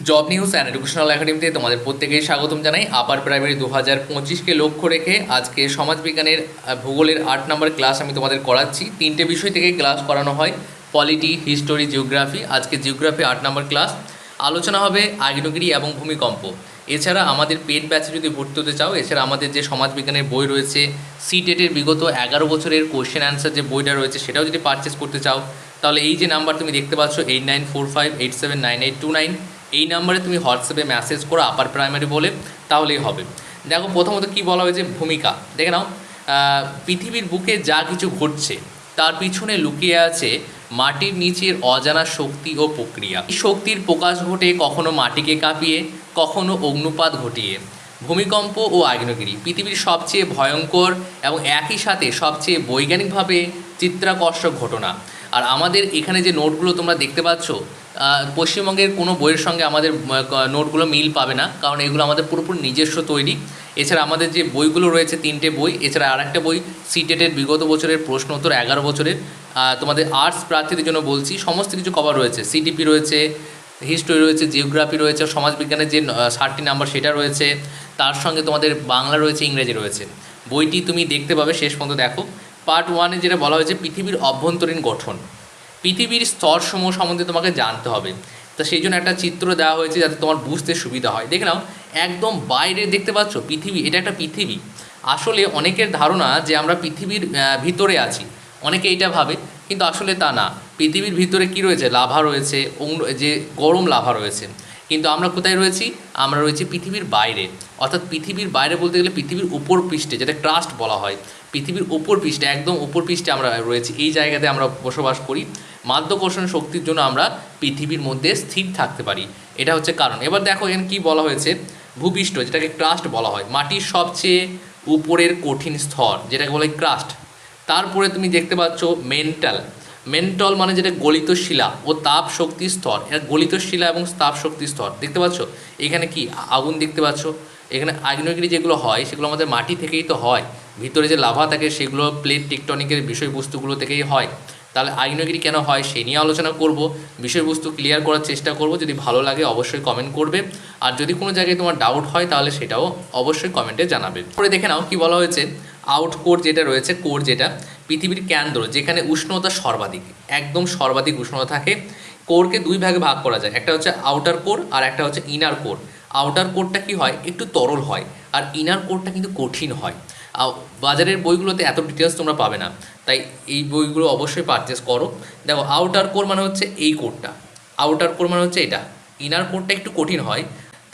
Job news and educational একাডেমিতে তোমাদের প্রত্যেকেই স্বাগতম জানাই। আপার প্রাইমারি দু হাজার পঁচিশকে লক্ষ্য রেখে আজকে সমাজবিজ্ঞানের ভূগোলের আট নম্বর ক্লাস আমি তোমাদের করাচ্ছি। তিনটে বিষয় থেকে ক্লাস করানো হয়। পলিটি হিস্টোরি জিওগ্রাফি আজকে জিওগ্রাফি আট নম্বর ক্লাস আলোচনা হবে আগ্নেয়গিরি এবং ভূমিকম্প। এছাড়া আমাদের পেড ব্যাচে যদি ভর্তি হতে চাও, এছাড়া আমাদের যে সমাজবিজ্ঞানের বই রয়েছে সি টেটের বিগত এগারো বছরের কোশ্চেন অ্যান্সার যে বইটা রয়েছে, সেটাও যদি পারচেস করতে চাও, তাহলে এই যে নাম্বার তুমি দেখতে পাচ্ছ eight nine four five eight seven nine eight two nine এই নাম্বারে তুমি হোয়াটসঅ্যাপে মেসেজ করো আপার প্রাইমারি বলে, তাহলেই হবে। দেখো, প্রথমত কি বলা হয়েছে? ভূমিকা। দেখে নাও পৃথিবীর বুকে যা কিছু ঘটছে, তার পিছনে লুকিয়ে আছে মাটির নিচের অজানা শক্তি ও প্রক্রিয়া। শক্তির প্রকাশ ঘটে কখনো মাটিকে কাঁপিয়ে, কখনো অগ্নুপাত ঘটিয়ে। ভূমিকম্প ও আগ্নেয়গিরি, পৃথিবীর সবচেয়ে ভয়ঙ্কর এবং একই সাথে সবচেয়ে বৈজ্ঞানিকভাবে চিত্রাকর্ষক ঘটনা। আর আমাদের এখানে যে নোটগুলো তোমরা দেখতে পাচ্ছ পশ্চিমবঙ্গের কোনো বইয়ের সঙ্গে আমাদের নোটগুলো মিল পাবে না, কারণ এগুলো আমাদের পুরোপুরি নিজস্ব তৈরি। এছাড়া আমাদের যে বইগুলো রয়েছে, তিনটে বই, এছাড়া আর বই সিটেটের বিগত বছরের প্রশ্ন উত্তর এগারো বছরের। তোমাদের আর্টস প্রার্থীদের জন্য বলছি, সমস্ত কিছু কভার রয়েছে। সিটিপি রয়েছে হিস্টোরি রয়েছে জিওগ্রাফি রয়েছে, সমাজবিজ্ঞানের যে ষাটটি নাম্বার সেটা রয়েছে। তার সঙ্গে তোমাদের বাংলা রয়েছে, ইংরেজি রয়েছে। বইটি তুমি দেখতে পাবে, শেষ পর্যন্ত দেখো। পার্ট ওয়ানে যেটা বলা হয়েছে, পৃথিবীর অভ্যন্তরীণ গঠন। পৃথিবীর স্তরসমূহ সম্বন্ধে তোমাকে জানতে হবে। তো সেই জন্য একটা চিত্র দেওয়া হয়েছে যাতে তোমার বুঝতে সুবিধা হয়। দেখে নাও, একদম বাইরে দেখতে পাচ্ছ, পৃথিবী, এটা একটা পৃথিবী। আসলে অনেকের ধারণা যে আমরা পৃথিবীর ভিতরে আছি। অনেকে এটা ভাবে, কিন্তু আসলে তা না। পৃথিবীর ভিতরে কি রয়েছে? লাভা রয়েছে যে গরম লাভা রয়েছে। কিন্তু আমরা কোথায় রয়েছি? আমরা রয়েছি পৃথিবীর বাইরে। অর্থাৎ পৃথিবীর বাইরে বলতে গেলে পৃথিবীর উপর পৃষ্ঠে, যেটা ট্রাস্ট বলা হয়। পৃথিবীর উপর পৃষ্ঠে, একদম উপর পৃষ্ঠে আমরা রয়েছি। এই জায়গাতে আমরা বসবাস করি। মাধ্যাকর্ষণ শক্তির জন্য আমরা পৃথিবীর মধ্যে স্থির থাকতে পারি। এটা হচ্ছে কারণ। এবার দেখো, এখানে কী বলা হয়েছে? ভূপৃষ্ঠ, যেটাকে ক্রাস্ট বলা হয়। মাটির সবচেয়ে উপরের কঠিন স্তর, যেটাকে বলে ক্রাস্ট। তারপরে তুমি দেখতে পাচ্ছ মেন্টাল। মেন্টল মানে যেটা গলিত শিলা ও তাপ শক্তি স্তর। এর গলিত শিলা এবং তাপ শক্তি স্তর। দেখতে পাচ্ছ? এখানে কি আগুন দেখতে পাচ্ছ? এখানে আগ্নেয়গিরি যেগুলো হয়, সেগুলো আমাদের মাটি থেকেই তো হয়। ভিতরে যে লাভা থাকে, সেগুলো প্লেট, টেকটনিকের বিষয়বস্তুগুলো থেকেই হয়। তাহলে আগ্নেয়গিরি কেন হয় সেই নিয়ে আলোচনা করব। বিষয়বস্তু ক্লিয়ার করার চেষ্টা করব। যদি ভালো লাগে অবশ্যই কমেন্ট করবে। আর যদি কোনো জায়গায় তোমার ডাউট হয়, তাহলে সেটাও অবশ্যই কমেন্টে জানাবে। পরে দেখে নাও কি বলা হয়েছে। আউট কোর যেটা রয়েছে কোর যেটা, পৃথিবীর কেন্দ্র, যেখানে উষ্ণতা সর্বাধিক, একদম সর্বাধিক উষ্ণতা থাকে। কোরকে দুই ভাগে ভাগ করা যায়, একটা হচ্ছে আউটার কোর আর একটা হচ্ছে ইনার কোর আউটার কোরটা কি হয়? একটু তরল হয়, আর ইনার কোরটা কিন্তু কঠিন হয়। বাজারের বইগুলোতে এত ডিটেলস তোমরা পাবে না, তাই এই বইগুলো অবশ্যই পারচেস করো। দেখো আউটার কোর মানে হচ্ছে এই কোরটা আউটার কোর মানে হচ্ছে এটা ইনার কোরটা একটু কঠিন হয়।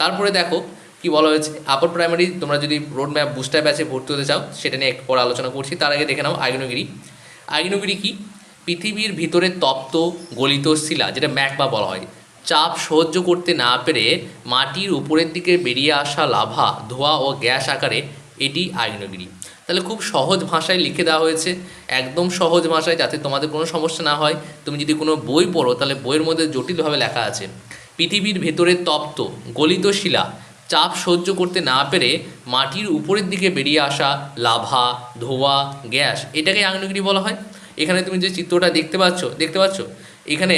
তারপরে দেখো কি বলা হয়েছে? আপার প্রাইমারি তোমরা যদি রোড ম্যাপ বুস্টার ব্যাচে ভর্তি হতে চাও, সেটা নিয়ে একটু পরে আলোচনা করছি। তার আগে দেখে নাও আগ্নেয়গিরি আগ্নেয়গিরি কি? পৃথিবীর ভিতরে তপ্ত, গলিত শিলা, যেটা ম্যাকমা বলা হয়। চাপ সহ্য করতে না পেরে মাটির উপরের দিকে বেরিয়ে আসা লাভা, ধোঁয়া ও গ্যাস আকারে এটি আগ্নেয়গিরি তাহলে খুব সহজ ভাষায় লিখে দেওয়া হয়েছে। একদম সহজ ভাষায় যাতে তোমাদের কোনো সমস্যা না হয়। তুমি যদি কোনো বই পড়ো, তাহলে বইয়ের মধ্যে জটিলভাবে লেখা আছে। পৃথিবীর ভেতরে তপ্ত, গলিত শিলা চাপ সহ্য করতে না পেরে মাটির উপরের দিকে বেরিয়ে আসা লাভা, ধোঁয়া, গ্যাস এটাকে আগ্নেয়গিরি বলা হয়। এখানে তুমি যে চিত্রটা দেখতে পাচ্ছ দেখতে পাচ্ছ? এখানে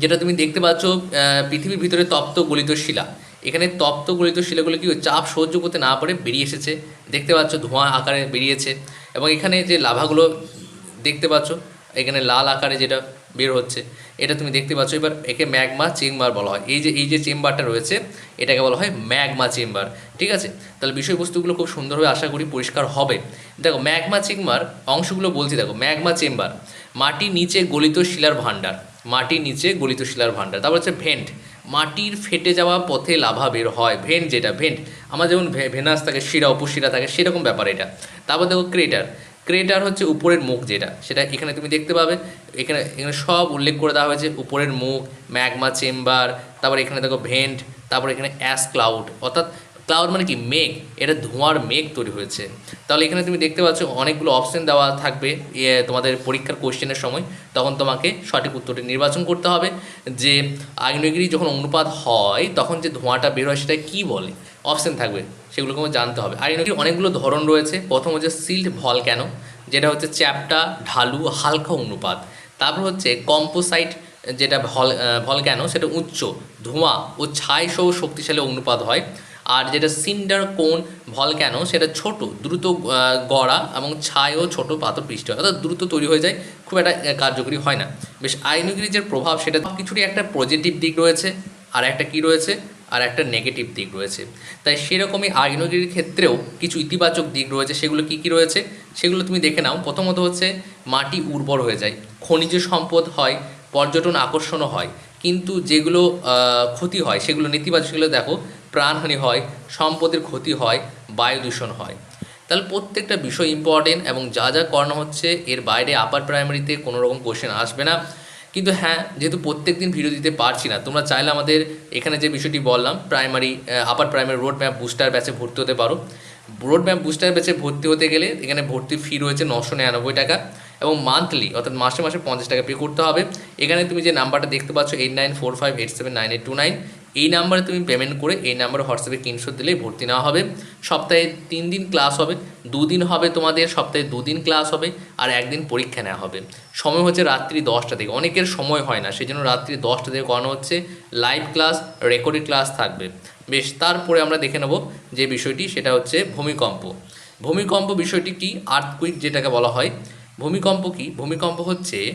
যেটা তুমি দেখতে পাচ্ছ পৃথিবীর ভিতরে তপ্ত গলিত শিলা। এখানে তপ্ত গলিত শিলাগুলো কি? চাপ সহ্য করতে না পারে বেরিয়ে এসেছে। দেখতে পাচ্ছ, ধোঁয়া আকারে বেরিয়েছে। এবং এখানে যে লাভাগুলো দেখতে পাচ্ছ, এখানে লাল আকারে যেটা বের হচ্ছে। এটা তুমি দেখতে পাচ্ছ। এবার একে ম্যাগমা চেম্বার বলা হয়। এই যে এই যে চেম্বারটা রয়েছে, এটাকে বলা হয় ম্যাগমা চেম্বার। ঠিক আছে? তাহলে বিষয়বস্তুগুলো খুব সুন্দরভাবে আশা করি পরিষ্কার হবে। দেখো, ম্যাগমা চেম্বার, অংশগুলো বলছি দেখো, ম্যাগমা চেম্বার। মাটির নিচে গলিত শিলার ভাণ্ডার। মাটির নিচে গলিত শিলার ভাণ্ডার। তারপর হচ্ছে ভেন্ট। মাটির ফেটে যাওয়া পথে লাভা বের হয়। ভেন্ট যেটা, ভেন্ট। আমার যেমন ভেনাস থাকে, শিরা উপশিরা থাকে, সেরকম ব্যাপার এটা। তারপর দেখো ক্রেটার। ক্রেটার হচ্ছে উপরের মুখ যেটা, সেটা এখানে তুমি দেখতে পাবে। এখানে এখানে সব উল্লেখ করে দেওয়া হয়েছে উপরের মুখ, ম্যাগমা চেম্বার, তারপর এখানে দেখো ভেন্ট, তারপর এখানে অ্যাস ক্লাউড। অর্থাৎ ক্লাউড মানে কি? মেঘ। এটা ধোঁয়ার মেঘ তৈরি হয়েছে। তাহলে এখানে তুমি দেখতে পাচ্ছ অনেকগুলো অপশন দেওয়া থাকবে তোমাদের পরীক্ষার কোশ্চেনের সময়। তখন তোমাকে সঠিক উত্তরটি নির্বাচন করতে হবে যে আগ্নেয়গিরি যখন অনুপাত হয়, তখন যে ধোঁয়াটা বের হয় সেটা কী বলে? অপশন থাকবে, সেগুলোকে আমাকে জানতে হবে। আর আগ্নেয়গিরির অনেকগুলো ধরন রয়েছে। প্রথম হচ্ছে সিল্ড ভল কেন? যেটা হচ্ছে চ্যাপটা, ঢালু, হালকা অনুপাত। তারপর হচ্ছে কম্পোসাইট যেটা ভল ভলক্যানো সেটা উচ্চ, ধোঁয়া ও ছাই সহ শক্তিশালী অনুপাত হয়। আর যেটা সিন্ডার কোন? ভলক্যানো সেটা ছোট, দ্রুত গড়া এবং ছাই ও ছোট পাথর পৃষ্ঠ। হয় অর্থাৎ দ্রুত তৈরি হয়ে যায়, খুব একটা কার্যকরী হয় না। বেশ আগ্নেয়গিরির যে প্রভাব, সেটা কিছুরই একটা পজিটিভ দিক রয়েছে। আর একটা কি রয়েছে? আর একটা নেগেটিভ দিক রয়েছে। তাই সেরকমই আগ্নেয়গিরির ক্ষেত্রেও কিছু ইতিবাচক দিক রয়েছে। সেগুলো কি কি রয়েছে? সেগুলো তুমি দেখে নাও। প্রথমত হচ্ছে, মাটি উর্বর হয়ে যায়। খনিজ সম্পদ হয়, পর্যটন আকর্ষণও হয়। কিন্তু যেগুলো ক্ষতি হয়, সেগুলো নেতিবাচক সেগুলো দেখো, প্রাণহানি হয়, সম্পদের ক্ষতি হয়, বায়ু দূষণ হয়। তাহলে প্রত্যেকটা বিষয় ইম্পর্টেন্ট এবং যা যা করানো হচ্ছে, এর বাইরে আপার প্রাইমারিতে কোনো রকম কোশ্চেন আসবে না। কিন্তু হ্যাঁ যেহেতু প্রত্যেক দিন ভিডিও দিতে পারছি না, তোমরা চাইলে আমাদের এখানে যে বিষয়টি বললাম primary upper primary road map booster ব্যাচে ভর্তি হতে পারো। রোড ম্যাপ বুস্টার ব্যাচে ভর্তি হতে গেলে এখানে ভর্তি ফি রয়েছে নশো নিরানব্বই টাকা। এবং মান্থলি অর্থাৎ মাসে মাসে পঞ্চাশ টাকা পে করতে হবে। এখানে তুমি যে নাম্বারটা দেখতে পাচ্ছ eight nine four five eight seven nine eight two nine এই নাম্বারে তুমি পেমেন্ট করে এই নাম্বারে হোয়াটসঅ্যাপে স্ক্রিনশট দিলেই ভর্তি নেওয়া হবে। সপ্তাহে তিন দিন ক্লাস হবে, দুদিন হবে তোমাদের, সপ্তাহে দুদিন ক্লাস হবে, আর একদিন পরীক্ষা নেওয়া হবে। সময় হচ্ছে রাত্রি দশটা থেকে। অনেকের সময় হয় না সেই জন্য রাত্রি দশটা থেকে করানো হচ্ছে। লাইভ ক্লাস রেকর্ডেড ক্লাস থাকবে। বেশ, তারপরে আমরা দেখে নেব যে বিষয়টি, সেটা হচ্ছে ভূমিকম্প। ভূমিকম্প বিষয়টি কি? আর্থকুইক যেটাকে বলা হয়। ভূমিকম্প কি? ভূমিকম্প হচ্ছে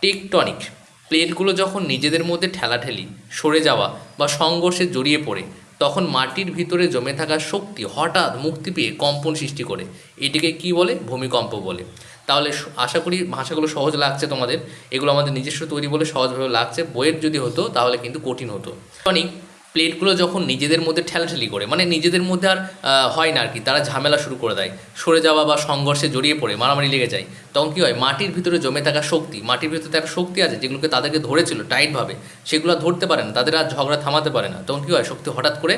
টেকটনিক। প্লেটগুলো যখন নিজেদের মধ্যে ঠেলাঠেলি, সরে যাওয়া বা সংঘর্ষে জড়িয়ে পড়ে, তখন মাটির ভিতরে জমে থাকা শক্তি হঠাৎ মুক্তি পেয়ে কম্পন সৃষ্টি করে। এটিকে কি বলে? ভূমিকম্প বলে। তাহলে আশা করি ভাষাগুলো সহজ লাগছে তোমাদের। এগুলো আমাদের নিজস্ব তৈরি বলে সহজভাবে লাগছে। বইয়ের যদি হতো, তাহলে কিন্তু কঠিন হতো। অনেক প্লেটগুলো যখন নিজেদের মধ্যে ঠেলাঠেলি করে মানে নিজেদের মধ্যে আর হয় না আর কি তারা ঝামেলা শুরু করে দেয়। সরে যাওয়া বা সংঘর্ষে জড়িয়ে পড়ে, মারামারি লেগে যায়। তখন কী হয়, মাটির ভিতরে জমে থাকা শক্তি, মাটির ভিতরে থাকা শক্তি আছে যেগুলোকে তাদেরকে ধরেছিল টাইটভাবে, সেগুলো ধরতে পারে না, তাদের আর ঝগড়া থামাতে পারে না। তখন কী হয়, শক্তি হঠাৎ করে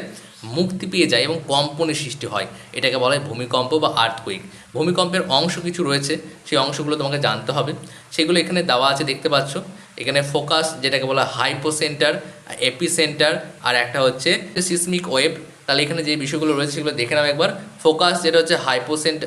মুক্তি পেয়ে যায় এবং কম্পনের সৃষ্টি হয়। এটাকে বলা হয় ভূমিকম্প বা আর্থকুইক ভূমিকম্পের অংশ কিছু রয়েছে, সেই অংশগুলো তোমাকে জানতে হবে। সেগুলো এখানে দেওয়া আছে, দেখতে পাচ্ছ। এখানে ফোকাস যেটাকে বলা হাইপো সেন্টার এপি সেন্টার আর একটা হচ্ছে সিসমিক ওয়েব তাহলে এখানে যে বিষয়গুলো রয়েছে সেগুলো দেখে নাও একবার। ফোকাস যেটা হচ্ছে হাইপোসেন্ট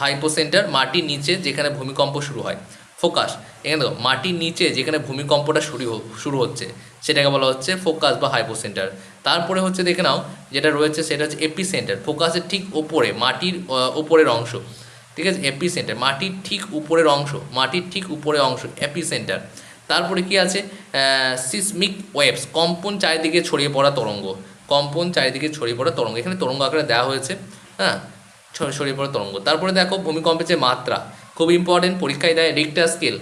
হাইপোসেন্টার মাটির নিচে যেখানে ভূমিকম্প শুরু হয়। ফোকাস এখানে দেখো, মাটির নিচে যেখানে ভূমিকম্পটা শুরু শুরু হচ্ছে, সেটাকে বলা হচ্ছে ফোকাস বা হাইপোসেন্টার তারপরে হচ্ছে দেখে নাও, যেটা রয়েছে সেটা হচ্ছে এপি সেন্টার ফোকাসের ঠিক ওপরে, মাটির ওপরের অংশ। ঠিক আছে? এপি সেন্টার মাটির ঠিক উপরের অংশ, মাটির ঠিক উপরের অংশ এপি সেন্টার তারপরে কি আছে? সিসমিক ওয়েবস কম্পন চারিদিকে ছড়িয়ে পড়া তরঙ্গ। কম্পন চারিদিকে ছড়িয়ে পড়া তরঙ্গ। এখানে তরঙ্গ আকারে দেওয়া হয়েছে হ্যাঁ? ছড়িয়ে পড়া তরঙ্গ। তারপরে দেখো ভূমিকম্পের যে মাত্রা, খুব ইম্পর্টেন্ট পরীক্ষায় দেয় রিক্টার স্কেল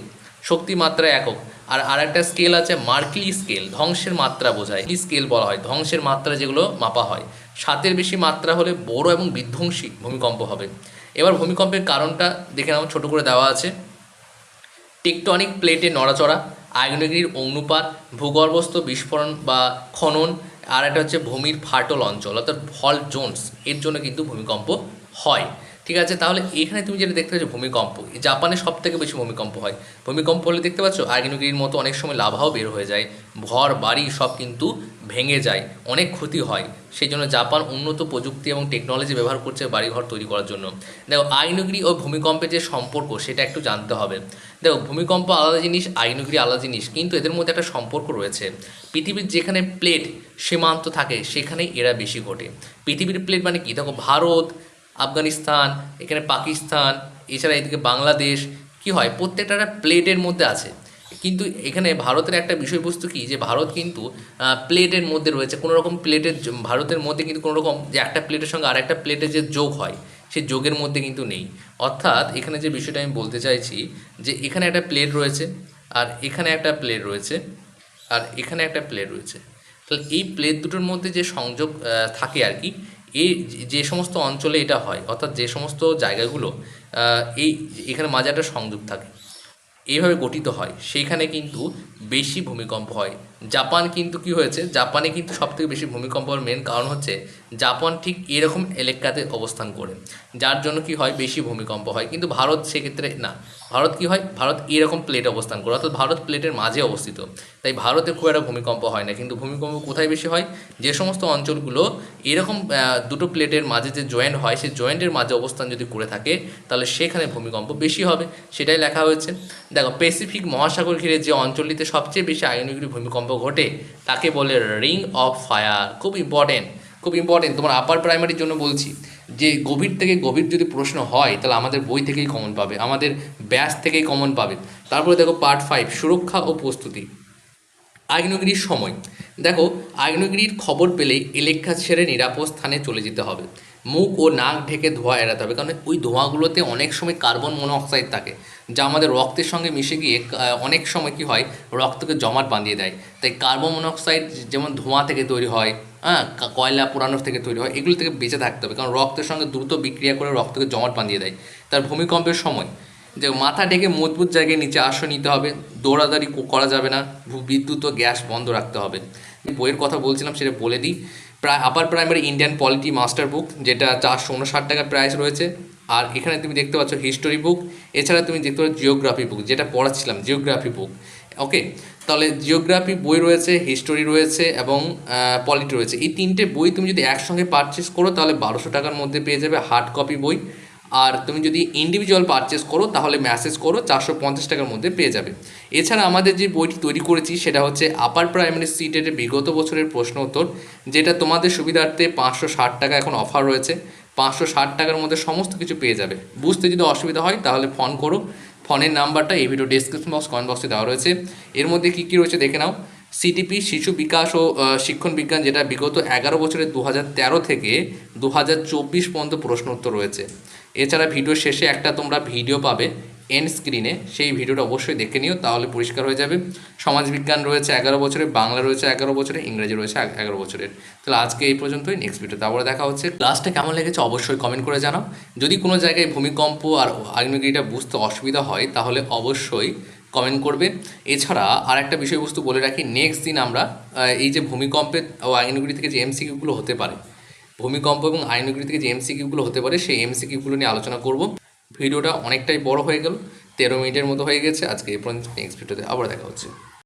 শক্তি মাত্রা একক। আর আরেকটা স্কেল আছে মার্কলি স্কেল ধ্বংসের মাত্রা বোঝায়। এই স্কেল বলা হয়? ধ্বংসের মাত্রা যেগুলো মাপা হয়। সাতের বেশি মাত্রা হলে বড় এবং বিধ্বংসী ভূমিকম্প হবে। এবার ভূমিকম্পের কারণটা দেখে নাও, ছোট করে দেওয়া আছে। টেকটনিক প্লেটে নড়াচড়া আগ্নেয়গিরির অগ্নুপাত, ভূগর্ভস্থ বিস্ফোরণ বা খনন, আর একটা হচ্ছে ভূমির ফাটল অঞ্চল, অর্থাৎ ফল জোনস, এর জন্য কিন্তু ভূমিকম্প হয়। ঠিক আছে? তাহলে এখানে তুমি যেটা দেখতে পাচ্ছ ভূমিকম্প। জাপানে সব থেকে বেশি ভূমিকম্প হয়। ভূমিকম্প হলে দেখতে পাচ্ছ আগ্নেয়গিরির মতো অনেক সময় লাভাও বের হয়ে যায়। ঘর, বাড়ি সব কিন্তু ভেঙে যায়। অনেক ক্ষতি হয়। সেই জন্য জাপান উন্নত প্রযুক্তি এবং টেকনোলজি ব্যবহার করছে বাড়িঘর তৈরি করার জন্য। দেখো আগ্নেয়গিরি ও ভূমিকম্পের যে সম্পর্ক, সেটা একটু জানতে হবে। দেখো, ভূমিকম্প আলাদা জিনিস আগ্নেয়গিরি আলাদা জিনিস। কিন্তু এদের মধ্যে একটা সম্পর্ক রয়েছে। পৃথিবীর যেখানে প্লেট সীমান্ত থাকে, সেখানেই এরা বেশি ঘটে। পৃথিবীর প্লেট মানে কি? দেখো, ভারত আফগানিস্তান, এখানে পাকিস্তান, এছাড়া এদিকে বাংলাদেশ, কি হয়? প্রত্যেকটা একটা প্লেটের মধ্যে আছে। কিন্তু এখানে ভারতের একটা বিষয়বস্তু কি? যে ভারত কিন্তু প্লেটের মধ্যে রয়েছে। কোনো রকম প্লেটের ভারতের মধ্যে কিন্তু কোনো রকম যে একটা প্লেটের সঙ্গে আর একটা প্লেটের যে যোগ হয়, সে যোগের মধ্যে কিন্তু নেই। অর্থাৎ এখানে যে বিষয়টা আমি বলতে চাইছি, যে এখানে একটা প্লেট রয়েছে, আর এখানে একটা প্লেট রয়েছে, আর এখানে একটা প্লেট রয়েছে। তাহলে এই প্লেট দুটোর মধ্যে যে সংযোগ থাকে আর কি এই যে- সমস্ত অঞ্চলে এটা হয়, অর্থাৎ যে সমস্ত জায়গাগুলো এই, এখানে মাজারটা সংযোগ থাকে। এইভাবে গঠিত হয়। সেইখানে কিন্তু বেশি ভূমিকম্প হয়। জাপান কিন্তু কি হয়েছে? জাপানে কিন্তু সবথেকে বেশি ভূমিকম্প হওয়ার মেন কারণ হচ্ছে জাপান ঠিক এরকম এলাকাতে অবস্থান করে, যার জন্য কি হয়? বেশি ভূমিকম্প হয়। কিন্তু ভারত সেক্ষেত্রে না। ভারত কি হয়? ভারত এরকম প্লেট অবস্থান করে, অর্থাৎ ভারত প্লেটের মাঝে অবস্থিত। তাই ভারতে খুব একটা ভূমিকম্প হয় না। কিন্তু ভূমিকম্প কোথায় বেশি হয়? যে সমস্ত অঞ্চলগুলো এরকম দুটো প্লেটের মাঝে যে জয়েন্ট হয়, সেই জয়েন্টের মাঝে অবস্থান যদি করে থাকে, তাহলে সেখানে ভূমিকম্প বেশি হবে। সেটাই লেখা হয়েছে। দেখো প্যাসিফিক মহাসাগর ঘিরে যে অঞ্চলটিতে সবচেয়ে বেশি আগ্নেয়গিরি ভূমিকম্প ঘটে, তাকে বলে রিং অফ ফায়ার খুব ইম্পর্টেন্ট খুব ইম্পর্টেন্ট তোমার আপার প্রাইমারির জন্য বলছি, যে গভীর থেকে গভীর যদি প্রশ্ন হয়, তাহলে আমাদের বই থেকেই কমন পাবে, আমাদের ব্যাস থেকেই কমন পাবে। তারপরে দেখো পার্ট ফাইভ সুরক্ষা ও প্রস্তুতি। আগ্নেয়গিরির সময়। দেখো, আগ্নেয়গিরির খবর পেলেই এলেখা ছেড়ে নিরাপদ স্থানে চলে যেতে হবে। মুখ ও নাক ঢেকে ধোঁয়া এড়াতে হবে, কারণ ওই ধোঁয়াগুলোতে অনেক সময় কার্বন মনোঅক্সাইড থাকে, যা আমাদের রক্তের সঙ্গে মিশে গিয়ে অনেক সময় কি হয়, রক্তকে জমাট বাঁধিয়ে দেয়। তাই কার্বন মনোঅক্সাইড যেমন ধোঁয়া থেকে তৈরি হয় হ্যাঁ কয়লা পুরানোর থেকে তৈরি হয়, এগুলো থেকে বেঁচে থাকতে হবে, কারণ রক্তের সঙ্গে দ্রুত বিক্রিয়া করে রক্তকে জমাট বাঁধিয়ে দেয়। তার ভূমিকম্পের সময় যে মাথা ডেকে মজবুত জায়গায় নিচে আশ্রয় নিতে হবে, দৌড়াদৌড়ি করা যাবে না বিদ্যুৎ ও গ্যাস বন্ধ রাখতে হবে। বইয়ের কথা বলছিলাম, সেটা বলে দিই। প্রায় upper primary Indian polity master book যেটা চারশো উনষাট টাকার প্রাইস রয়েছে। আর এখানে তুমি দেখতে পাচ্ছ হিস্টোরি বুক এছাড়া তুমি দেখতে পাচ্ছ জিওগ্রাফি বুক যেটা পড়াচ্ছিলাম জিওগ্রাফি বুক ওকে তাহলে জিওগ্রাফি বই রয়েছে হিস্টোরি রয়েছে এবং পলিটি রয়েছে। এই তিনটে বই তুমি যদি একসঙ্গে পারচেস করো, তাহলে বারোশো টাকার মধ্যে পেয়ে যাবে হার্ড কপি বই। আর তুমি যদি ইন্ডিভিজুয়াল পারচেস করো, তাহলে মেসেজ করো, চারশো পঞ্চাশ টাকার মধ্যে পেয়ে যাবে। এছাড়া আমাদের যে বইটি তৈরি করেছি, সেটা হচ্ছে আপার প্রাইমারি সিটের বিগত বছরের প্রশ্ন উত্তর, যেটা তোমাদের সুবিধার্থে পাঁচশো ষাট টাকা এখন অফার রয়েছে। পাঁচশো ষাট টাকার মধ্যে সমস্ত কিছু পেয়ে যাবে। বুঝতে যদি অসুবিধা হয়, তাহলে ফোন করো। ফোনের নাম্বারটা এই ভিডিও ডিসক্রিপশন বক্স কমেন্ট বক্সে দেওয়া রয়েছে। এর মধ্যে কী কী রয়েছে দেখে নাও। সিটিপি শিশু বিকাশ ও শিক্ষণ বিজ্ঞান, যেটা বিগত এগারো বছরের দু হাজার তেরো থেকে দু হাজার চব্বিশ পর্যন্ত প্রশ্ন উত্তর রয়েছে। এছাড়া ভিডিও শেষে একটা তোমরা ভিডিও পাবে এন্ড স্ক্রিনে সেই ভিডিওটা অবশ্যই দেখে নিও, তাহলে পরিষ্কার হয়ে যাবে। সমাজবিজ্ঞান রয়েছে এগারো বছরের, বাংলা রয়েছে এগারো বছরের, ইংরেজি রয়েছে এগারো বছরের। তাহলে আজকে এই পর্যন্তই নেক্সট ভিডিও তারপরে দেখা হচ্ছে। ক্লাসটা কেমন লেগেছে অবশ্যই কমেন্ট করে জানাও। যদি কোনো জায়গায় ভূমিকম্প আর আগ্নেয়গিরিটা বুঝতে অসুবিধা হয়, তাহলে অবশ্যই কমেন্ট করবে। এছাড়া আর একটা বিষয়বস্তু বলে রাখি নেক্সট দিন আমরা এই যে ভূমিকম্পের ও আগ্নেয়গিরি থেকে যে এমসিকিউগুলো হতে পারে ভূমিকম্প এবং আইনগুলি থেকে যে এমসিকিউগুলো হতে পারে, সেই এমসিকিউগুলো নিয়ে আলোচনা করব। ভিডিওটা অনেকটাই বড় হয়ে গেল, তেরো মিনিটের মতো হয়ে গেছে। আজকে এ পর্যন্ত নেক্সট ভিডিওতে আবার দেখা হচ্ছে।